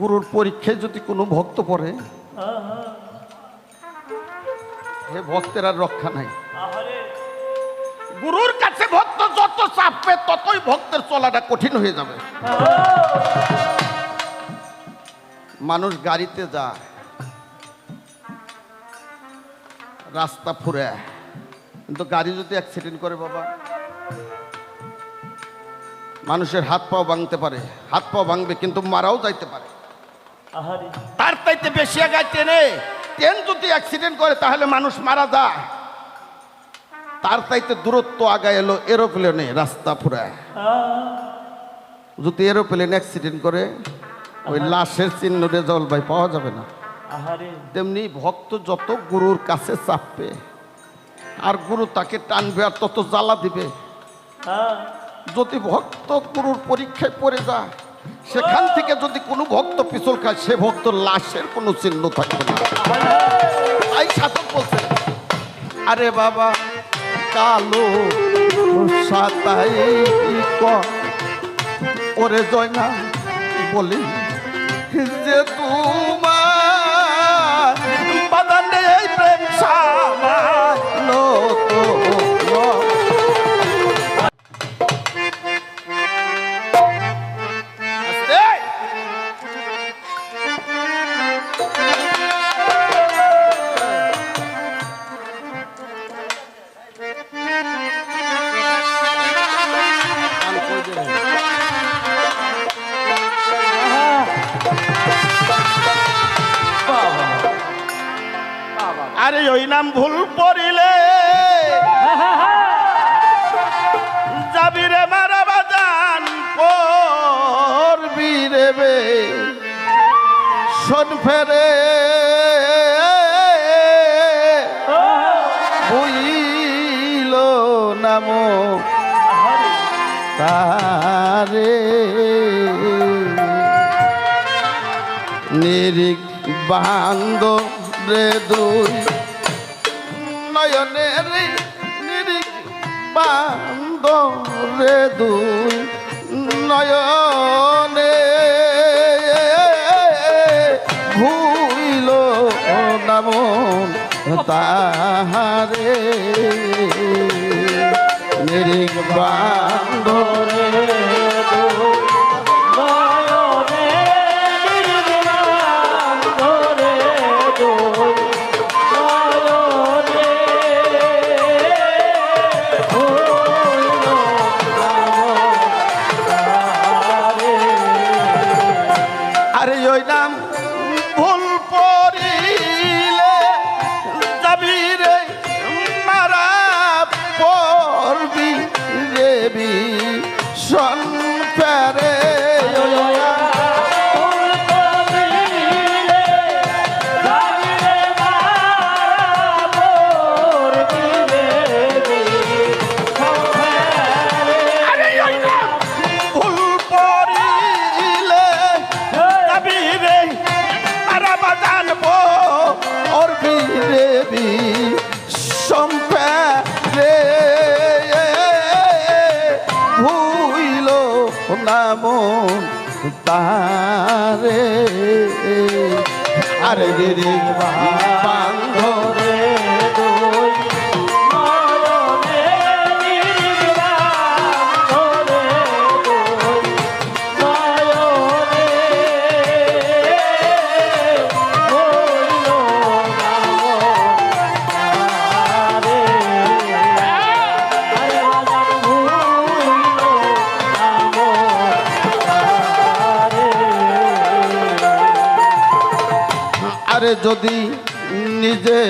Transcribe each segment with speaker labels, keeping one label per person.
Speaker 1: গুরুর পরীক্ষায় যদি কোনো ভক্ত পড়ে, হে ভক্তের আর রক্ষা নাই। গুরুর কাছে ভক্ত যত চাপবে ততই ভক্তের চলাটা কঠিন হয়ে যাবে। মানুষ গাড়িতে যায়, রাস্তা ফুরে, কিন্তু গাড়ি যদি অ্যাক্সিডেন্ট করে বাবা, মানুষের হাত পাও ভাঙতে পারে হাত পাও ভাঙবে কিন্তু মারাও যাইতে পারে। তার তাইতে বেশি আগায় ট্রেনে ট্রেন যদি অ্যাক্সিডেন্ট করে তাহলে মানুষ মারা যায়। তার চাইতে দূরত্ব আগায় এলো এরোপ্লেনে রাস্তা ফুরায় যদি এরোপ্লেন অ্যাক্সিডেন্ট করে ওই লাশের চিহ্ন ভাই পাওয়া যাবে না।
Speaker 2: আহারে।
Speaker 1: তেমনি ভক্ত যত গুরুর কাছে চাপবে আর গুরু তাকে টানবে আর তত জ্বালা দিবে।
Speaker 2: হ্যাঁ।
Speaker 1: যদি ভক্ত গুরুর পরীক্ষায় পড়ে যায় সেখান থেকে যদি কোনো ভক্ত পিছল খায়, সে ভক্ত লাশের কোনো চিহ্ন থাকবে না। তাই সাধক বলছে, আরে বাবা, কালো সাতাই জয় না বলি যে তোমার শোন ফেরে। বুইল নাম তারে নিরিক বান্দ রে দুই নয়নের নিরিক বান্দ রে দুই নয়নে তাহারে নিরিক বান্দ রেবি সন আরে রে বান্ধরে যদি নিজে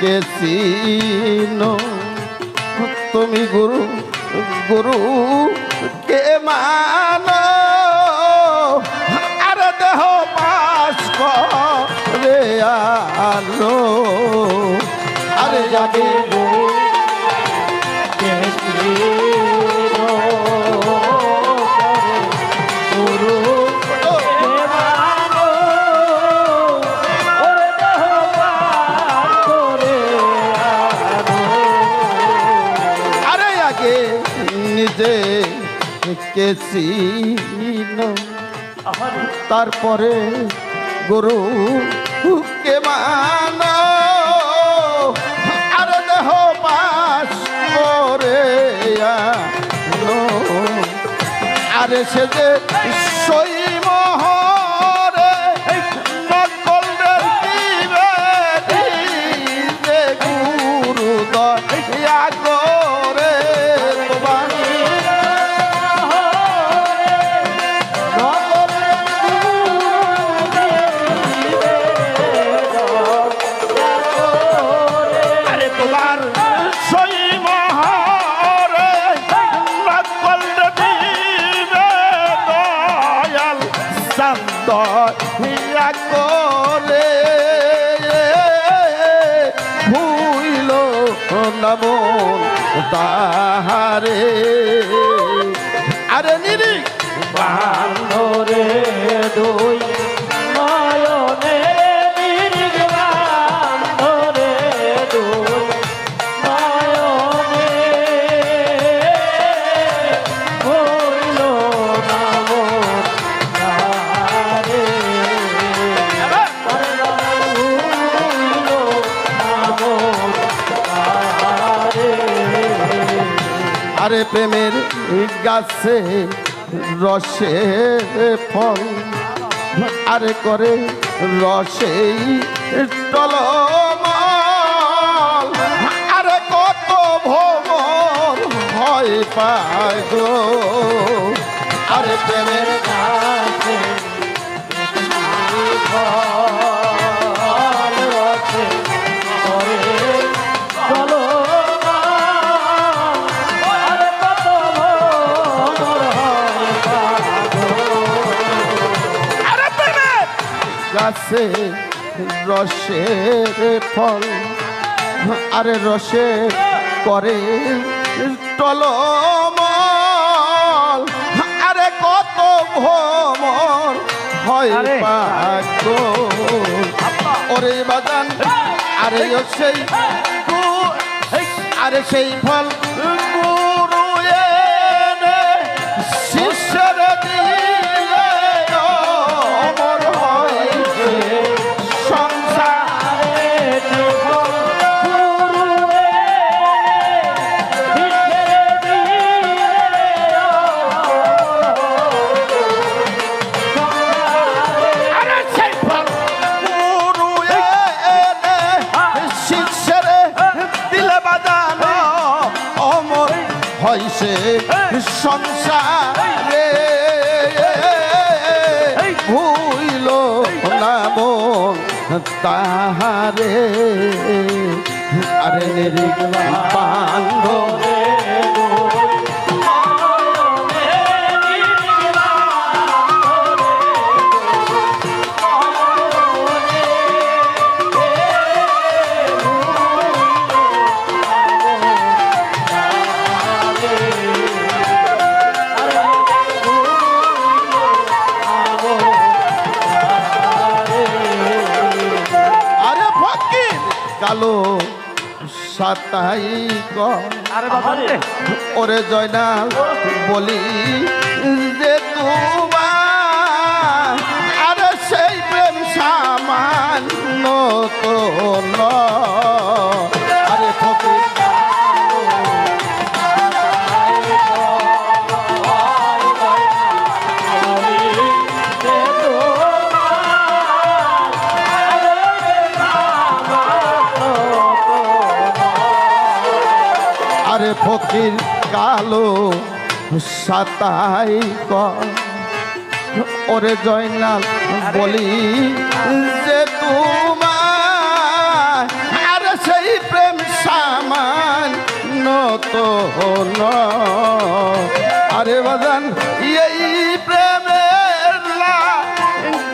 Speaker 1: কেসিনো তুমি গুরু গুরু কে মানো? আরে দেহ পাশ করে আলো। আরে যাবে গুরু নিজে তারপরে গরু কে মানো আর দেহ পাশ করে। আরে সে যে তাহারে। আরে নিরিক
Speaker 2: বান্ধরে দুই
Speaker 1: আরে প্রেমের গাছে রসে ফল। আরে করে রসেই টলমল। আরে কত ভ্রমণ হয় পায় আরে প্রেমের
Speaker 2: কাছে ফল।
Speaker 1: গাছে রসের ফল। আরে রসে করে টলমল। আরে কত ভ্রমর হয় ওরে বাগান আরে সেই আরে সেই ফল সংসারে ভুইল নাম তাহারে। আরে নিরিক বান্ধব ওরে জয়নাল বলি যে তোমার আরে সেই প্রেম সামান্য তো। আরে ফকির কালো সাতাই ওরে জয়নাল, বলি যে তোমার সেই প্রেম সামান তো নয়। আরে বাজান, এই প্রেমের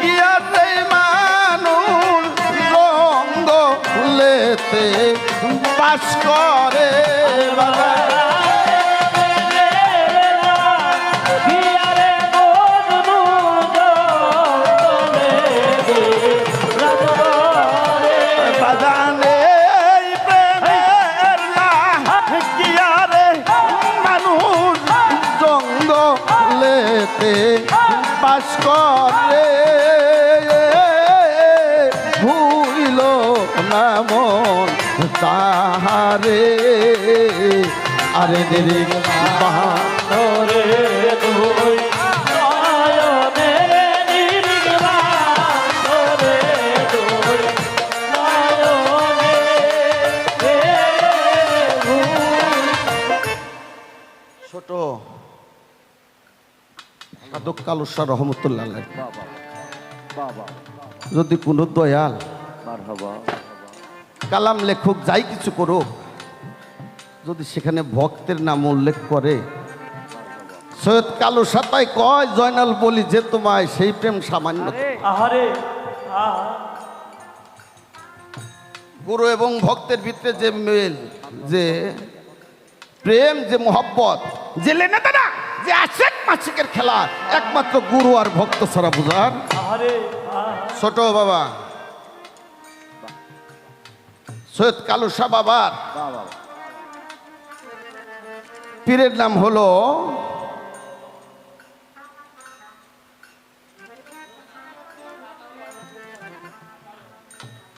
Speaker 1: গিয়া সেই মানুষ রঙ্গ লেতে করে মন তাহারে। আরে রে বাহা
Speaker 2: ধরে দুই নয়নে নির্বাণ ধরে দুই নয়নে
Speaker 1: ছোট। সাধক রহমতুল্লাহ যদি কোনো দয়াল কালাম লেখক যাই কিছু করো যদি সেখানে ভক্তের নাম উল্লেখ করে। সৈয়দ কালু সাতাই কয় জয়নাল বলি যে তোমায় সেই প্রেম সামান্য গুরু এবং ভক্তের ভিতরে যে মেল যে প্রেম যে মোহব্বত যে লেনা না যে আশেক মাসিকের খেলা একমাত্র গুরু আর ভক্ত ছাড়া বুঝার। ছোট বাবা সৈয়দ কালু শাহ বাবার পীরের নাম হলো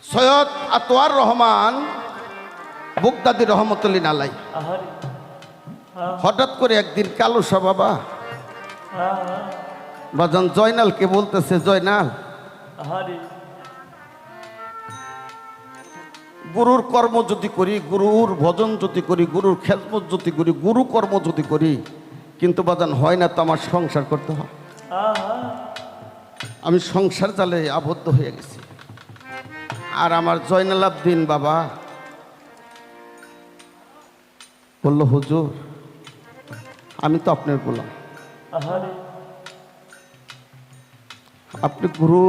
Speaker 1: সৈয়দ আতোয়ার রহমান বুকদাদি রহমতুল্লিন আলাই।
Speaker 2: আহারে।
Speaker 1: হঠাৎ করে একদিন কালু শাহ বাবা বাজান জয়নালকে বলতেছে জয়নাল গুরুর কর্ম যদি করি, গুরুর ভজন যদি করি, গুরুর খেদমত যদি করি, গুরু কর্ম যদি করি, কিন্তু বাজান হয় না তো আমার সংসার করতে হয়। আমি সংসার জালে আবদ্ধ হয়ে গেছি। আর আমার জয়নাল আবদিন বাবা বলল, হুজুর, আমি তো আপনার বললাম আপনি গুরু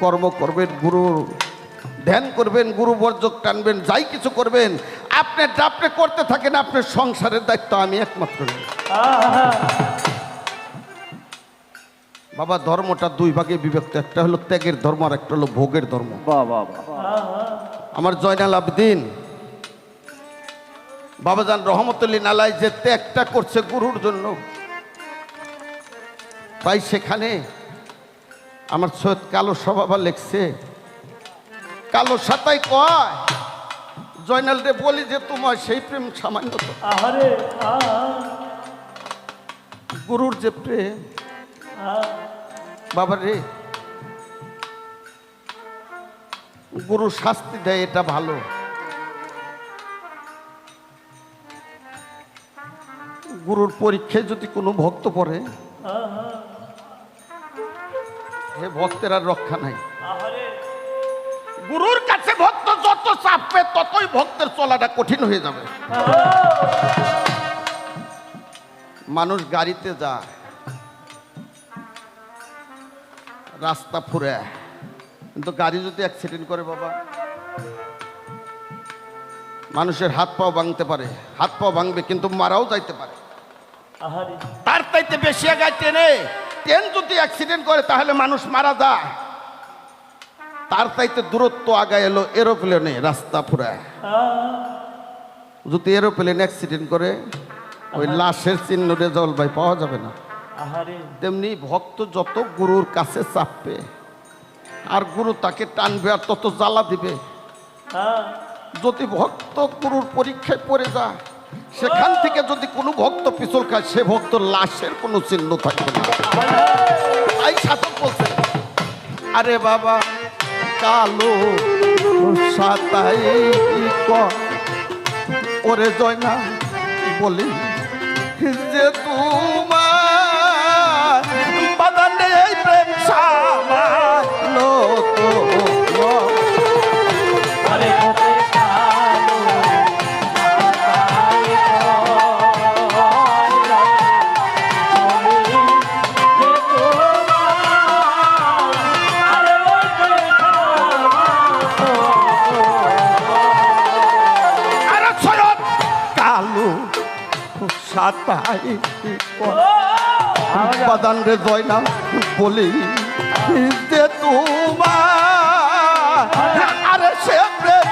Speaker 1: কর্ম করবেন গুরু ধ্যান করবেন গুরু বর্জক টানবেন যাই কিছু করবেন আপনি আপনি করতে থাকেন আপনার সংসারের দায়িত্ব আমি একমাত্র নেই। বাবা ধর্মটা দুই ভাগে বিভক্ত একটা হলো ত্যাগের ধর্ম আর একটা হলো ভোগের ধর্ম। আমার জয়নাল আবদিন বাবাজান রহমতুল্লিন আলাই যে ত্যাগটা করছে গুরুর জন্য তাই সেখানে আমার সৈয়দ কালো সভাবা লেখছে কালো সাতাই কয় জয়নাল রে বলি যে তোমার সেই প্রেম সামান্য তো।
Speaker 2: আহারে
Speaker 1: গুরুর যে প্রেম। বাবা রে গুরু শাস্তি দেয় এটা ভালো। গুরুর পরীক্ষায় যদি কোনো ভক্ত পড়ে হে ভক্তের আর রক্ষা নাই। গুরুর কাছে ভক্ত যত চাপবে ততই ভক্তের চলাটা কঠিন হয়ে যাবে। মানুষ গাড়িতে যায় রাস্তা ফুরে কিন্তু গাড়ি যদি অ্যাক্সিডেন্ট করে বাবা মানুষের হাত পাও ভাঙতে পারে হাত পাও ভাঙবে কিন্তু মারাও যাইতে পারে। তার চাইতে বেশি আগায় ট্রেনে ট্রেন যদি অ্যাক্সিডেন্ট করে তাহলে মানুষ মারা যায়। তার চাইতে দূরত্ব আগায় এলো এরোপ্লেনে রাস্তা ফুরায় যদি এরোপ্লেন অ্যাক্সিডেন্ট করে ওই লাশের চিহ্ন রেজাল্ট ভাই পাওয়া যাবে না। তেমনি ভক্ত যত গুরুর কাছে চাপবে আর গুরু তাকে টানবে আর তত জ্বালা দিবে। যদি ভক্ত গুরুর পরীক্ষায় পড়ে যায় সেখান থেকে যদি কোনো ভক্ত পিছল খায় সে ভক্ত লাশের কোনো চিহ্ন থাকবে না। তাই সাধক বলছে আরে বাবা কালো সাতাই করে। ওরে জয়না বলি যে তোমার বাদানে প্রেম সামান্য সাতাই বাদান রে জয়না বলি যে তোমার আরে সে প্রেম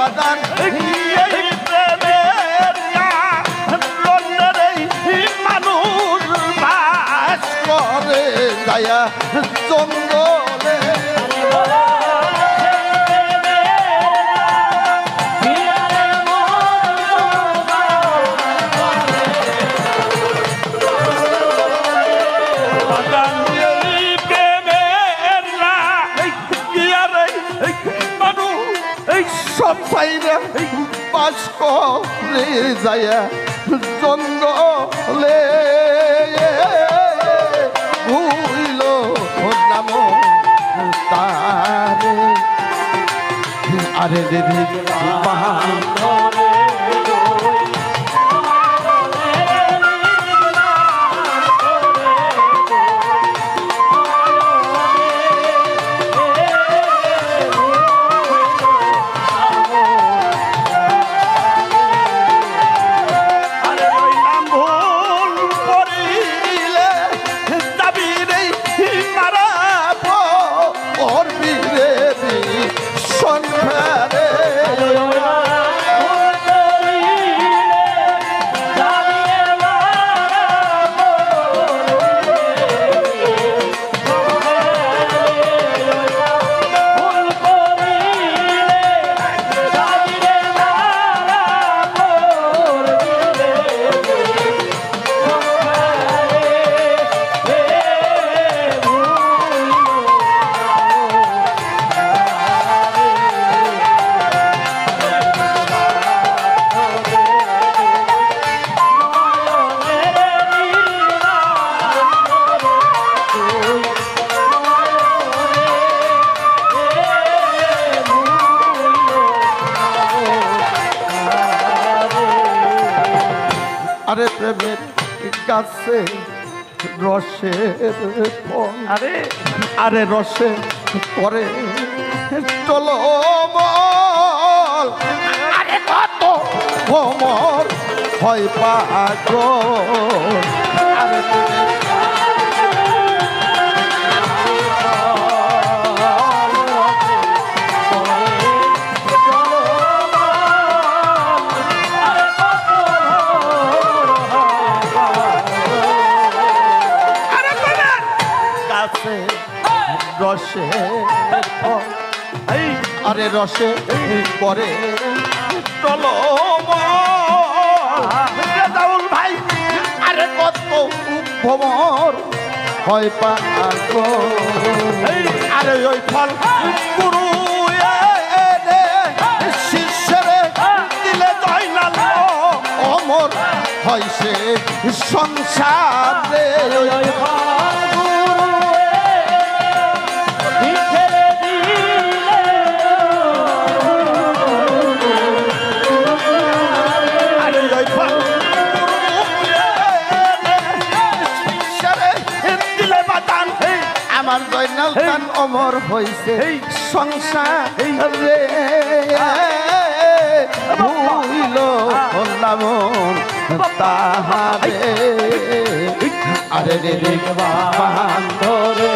Speaker 1: বাদান মানুষ বাস করে যাই যায়া জঙ্গলে গাছে রসে
Speaker 2: আরে।
Speaker 1: আরে রসে পরে চলো আরে কত। ভ্রমর হয় পাগল। আরে রসে আরে রসে করে চলো ভাই, আরে কত ভ্রমর হয় আরে ওই ফল হয় সে সংসারে। আমার জয়নাল খান অমর হইছে। সংসার রে ভুইল হলাম তাহারে। আরে রে বান্ধরে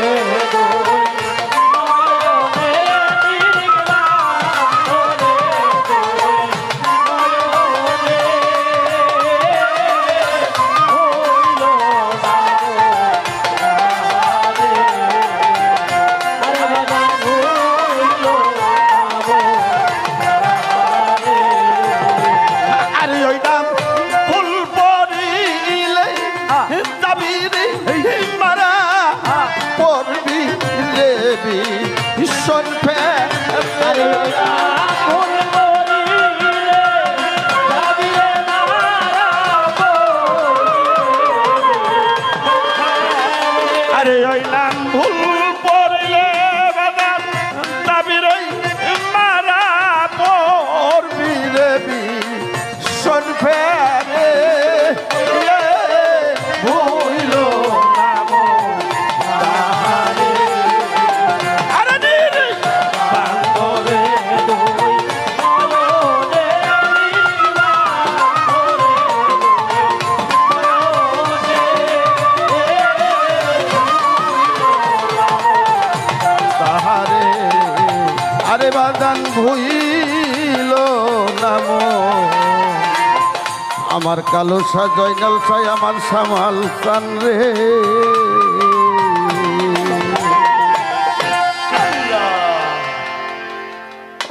Speaker 1: আমার কালো সাজয় নাল সাই আমার সামাল সান রে।